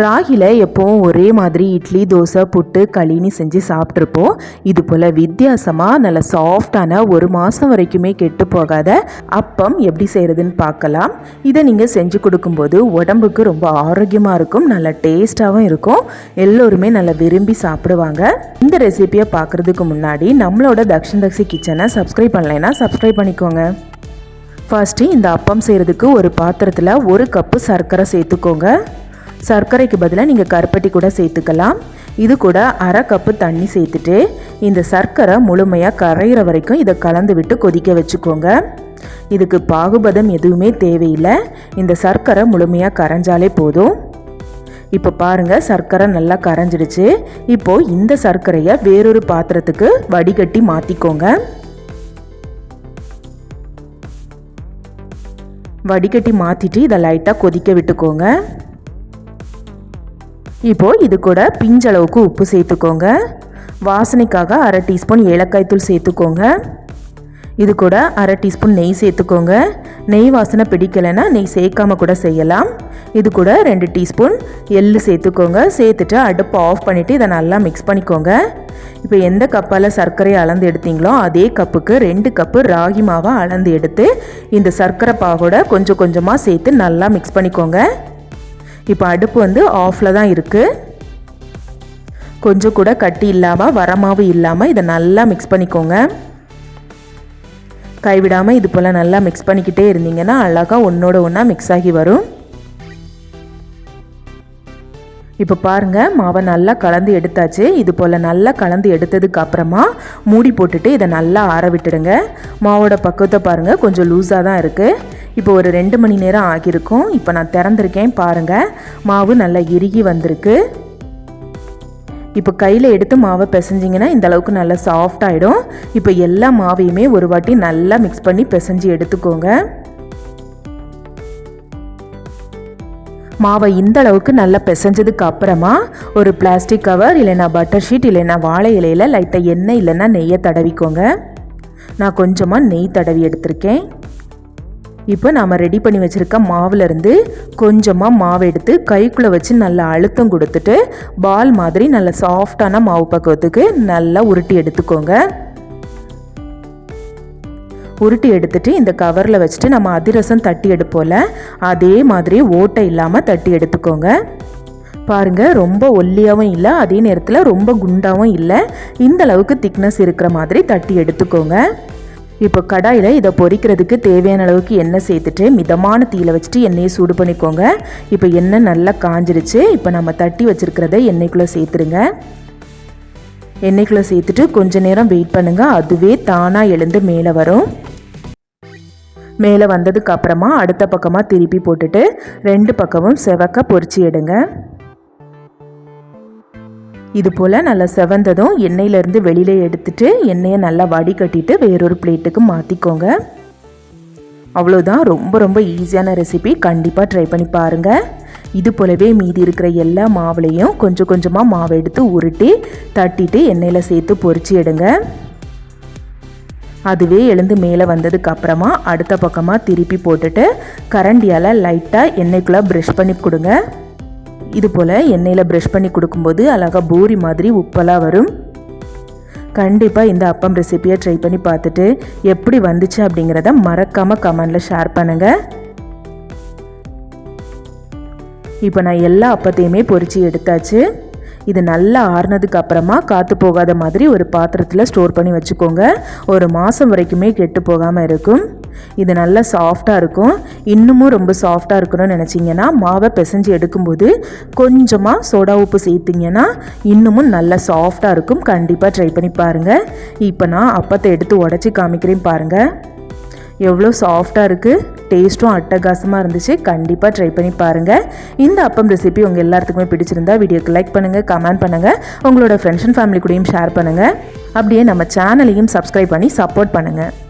ராகியில் எப்போவும் ஒரே மாதிரி இட்லி தோசை புட்டு களின்னு செஞ்சு சாப்பிட்ருப்போம் இது போல் வித்தியாசமாக நல்ல சாஃப்டான ஒரு மாதம் வரைக்குமே கெட்டு போகாத அப்பம் எப்படி செய்கிறதுன்னு பார்க்கலாம். இதை நீங்கள் செஞ்சு கொடுக்கும்போது உடம்புக்கு ரொம்ப ஆரோக்கியமாக இருக்கும் நல்ல டேஸ்ட்டாகவும் இருக்கும். எல்லோருமே நல்லா விரும்பி சாப்பிடுவாங்க. இந்த ரெசிபியை பார்க்குறதுக்கு முன்னாடி நம்மளோட தக்ஷன் தக்ஷி கிச்சனை சப்ஸ்கிரைப் பண்ணலைன்னா சப்ஸ்கிரைப் பண்ணிக்கோங்க. ஃபர்ஸ்ட்டு இந்த அப்பம் செய்கிறதுக்கு ஒரு பாத்திரத்தில் ஒரு கப்பு சர்க்கரை சேர்த்துக்கோங்க. சர்க்கரைக்கு பதிலாக நீங்கள் கருப்பட்டி கூட சேர்த்துக்கலாம். இது கூட அரை கப்பு தண்ணி சேர்த்துட்டு இந்த சர்க்கரை முழுமையாக கரையிற வரைக்கும் இதை கலந்து விட்டு கொதிக்க வச்சுக்கோங்க. இதுக்கு பாகுபதம் எதுவுமே தேவையில்லை. இந்த சர்க்கரை முழுமையாக கரைஞ்சாலே போதும். இப்போ பாருங்கள் சர்க்கரை நல்லா கரைஞ்சிடுச்சு. இப்போது இந்த சர்க்கரையை வேறொரு பாத்திரத்துக்கு வடிகட்டி மாற்றிக்கோங்க வடிகட்டி மாற்றிட்டு இதை லைட்டாக கொதிக்க விட்டுக்கோங்க. இப்போது இது கூட பிஞ்சளவுக்கு உப்பு சேர்த்துக்கோங்க. வாசனைக்காக அரை டீஸ்பூன் ஏலக்காய் தூள் சேர்த்துக்கோங்க. இது கூட அரை டீஸ்பூன் நெய் சேர்த்துக்கோங்க. நெய் வாசனை பிடிக்கலைன்னா நெய் சேர்க்காம கூட செய்யலாம். இது கூட ரெண்டு டீஸ்பூன் எள்ளு சேர்த்துக்கோங்க. சேர்த்துட்டு அடுப்பை ஆஃப் பண்ணிவிட்டு இதை நல்லா மிக்ஸ் பண்ணிக்கோங்க. இப்போ எந்த கப்பால் சர்க்கரையை அளந்து எடுத்தீங்களோ அதே கப்புக்கு ரெண்டு கப்பு ராகி மாவை அளந்து எடுத்து இந்த சர்க்கரை பாகோட கொஞ்சம் கொஞ்சமாக சேர்த்து நல்லா மிக்ஸ் பண்ணிக்கோங்க. இப்போ அடுப்பு வந்து ஆஃபில் தான் இருக்குது கொஞ்சம் கூட கட்டி இல்லாமல் வரமாவு இல்லாமல் இதை நல்லா மிக்ஸ் பண்ணிக்கோங்க. கைவிடாமல் இது போல் நல்லா மிக்ஸ் பண்ணிக்கிட்டே இருந்தீங்கன்னா அழகாக ஒன்றோட ஒன்றா மிக்ஸ் ஆகி வரும். இப்போ பாருங்கள் மாவை நல்லா கலந்து எடுத்தாச்சு. இது போல் நல்லா கலந்து எடுத்ததுக்கு அப்புறமா மூடி போட்டுட்டு இதை நல்லா ஆற விட்டுடுங்க. மாவோட பக்குவத்தை பாருங்கள் கொஞ்சம் லூஸாக தான் இருக்குது இப்போ ஒரு ரெண்டு மணி நேரம் ஆகியிருக்கும். இப்போ நான் திறந்துருக்கேன் பாருங்கள் மாவு நல்லா இறுகி வந்திருக்கு. இப்போ கையில் எடுத்து மாவை பிசைஞ்சிங்கன்னா இந்த அளவுக்கு நல்லா சாஃப்ட் ஆகிடும் இப்போ எல்லா மாவையுமே ஒரு வாட்டி நல்லா மிக்ஸ் பண்ணி பிசைஞ்சு எடுத்துக்கோங்க. மாவை இந்த அளவுக்கு நல்லா பிசைஞ்சதுக்கு அப்புறமா ஒரு பிளாஸ்டிக் கவர் இல்லைன்னா பட்டர் ஷீட் இல்லைன்னா வாழை இலையில் லைட்டாக எண்ணெய் இல்லைன்னா நெய்யை தடவிக்கோங்க. நான் கொஞ்சமாக நெய் தடவி எடுத்திருக்கேன். இப்போ நாம் ரெடி பண்ணி வச்சுருக்க மாவுலேருந்து கொஞ்சமாக மாவு எடுத்து கைக்குள்ளே வச்சு நல்லா அழுத்தம் கொடுத்துட்டு பால் மாதிரி நல்ல சாஃப்டான மாவு பக்குவத்துக்கு நல்லா உருட்டி எடுத்துக்கோங்க. உருட்டி எடுத்துட்டு இந்த கவரில் வச்சுட்டு நம்ம அதிரசம் தட்டி எடுப்போம்ல அதே மாதிரி ஓட்டை இல்லாமல் தட்டி எடுத்துக்கோங்க. பாருங்கள் ரொம்ப ஒல்லியாகவும் இல்லை அதே நேரத்தில் ரொம்ப குண்டாகவும் இல்லை இந்த அளவுக்கு திக்னஸ் இருக்கிற மாதிரி தட்டி எடுத்துக்கோங்க. இப்போ கடாயில் இதை பொரிக்கிறதுக்கு தேவையான அளவுக்கு எண்ணெய் சேர்த்துட்டு மிதமான தீயில் வச்சுட்டு எண்ணெயை சூடு பண்ணிக்கோங்க. இப்போ எண்ணெய் நல்லா காஞ்சிருச்சு. இப்போ நம்ம தட்டி வச்சுருக்கிறத எண்ணெய்க்குள்ளே சேர்த்துருங்க. எண்ணெய்க்குள்ளே சேர்த்துட்டு கொஞ்ச நேரம் வெயிட் பண்ணுங்கள் அதுவே தானாக எழுந்து மேலே வரும். மேலே வந்ததுக்கு அப்புறமா அடுத்த பக்கமாக திருப்பி போட்டுட்டு ரெண்டு பக்கமும் செவக்க பொரிச்சு எடுங்க. இது போல் நல்லா செவந்ததும் எண்ணெயிலேருந்து வெளியில் எடுத்துட்டு எண்ணெயை நல்லா வடிகட்டிட்டு வேறொரு பிளேட்டுக்கு மாற்றிக்கோங்க அவ்வளோதான் ரொம்ப ரொம்ப ஈஸியான ரெசிபி கண்டிப்பாக ட்ரை பண்ணி பாருங்கள் இது போலவே மீதி இருக்கிற எல்லா மாவுலையும் கொஞ்சம் கொஞ்சமாக மாவை எடுத்து உருட்டி தட்டிட்டு எண்ணெயில் சேர்த்து பொறிச்சு எடுங்க. அதுவே எழுந்து மேலே வந்ததுக்கு அப்புறமா அடுத்த பக்கமாக திருப்பி போட்டுட்டு கரண்டியால் லைட்டாக எண்ணெய்க்குள்ளே ப்ரஷ் பண்ணி கொடுங்க. இது போல் எண்ணெயில் ப்ரஷ் பண்ணி கொடுக்கும்போது அழகாக பூரி மாதிரி உப்பெல்லாம் வரும். கண்டிப்பாக இந்த அப்பம் ரெசிப்பியை ட்ரை பண்ணி பார்த்துட்டு எப்படி வந்துச்சு அப்படிங்கிறத மறக்காமல் கமெண்டில் ஷேர் பண்ணுங்கள் இப்போ நான் எல்லா அப்பத்தையுமே பொறிச்சு எடுத்தாச்சு. இது நல்லா ஆறுனதுக்கு அப்புறமா காற்று போகாத மாதிரி ஒரு பாத்திரத்தில் ஸ்டோர் பண்ணி வச்சுக்கோங்க. ஒரு மாதம் வரைக்குமே கெட்டு போகாமல் இருக்கும். இது நல்லா சாஃப்டாக இருக்கும். இன்னமும் ரொம்ப சாஃப்டாக இருக்கணும்னு நினச்சிங்கன்னா மாவை பிசைஞ்சு எடுக்கும்போது கொஞ்சமாக சோடா உப்பு சேர்த்திங்கன்னா இன்னமும் நல்லா சாஃப்டாக இருக்கும். கண்டிப்பாக ட்ரை பண்ணி பாருங்கள் இப்போ நான் அப்பத்தை எடுத்து உடச்சி காமிக்கிறேன் பாருங்கள் எவ்வளோ சாஃப்டாக இருக்குது டேஸ்ட்டும் அட்டகாசமாக இருந்துச்சு. கண்டிப்பாக ட்ரை பண்ணி பாருங்கள் இந்த அப்பம் ரெசிபி உங்கள் எல்லாத்துக்குமே பிடிச்சிருந்தா வீடியோக்கு லைக் பண்ணுங்கள் கமெண்ட் பண்ணுங்கள் உங்களோட ஃப்ரெண்ட்ஸ் அண்ட் ஃபேமிலி கூடயும் ஷேர் பண்ணுங்கள் அப்படியே நம்ம சேனலையும் சப்ஸ்கிரைப் பண்ணி சப்போர்ட் பண்ணுங்கள்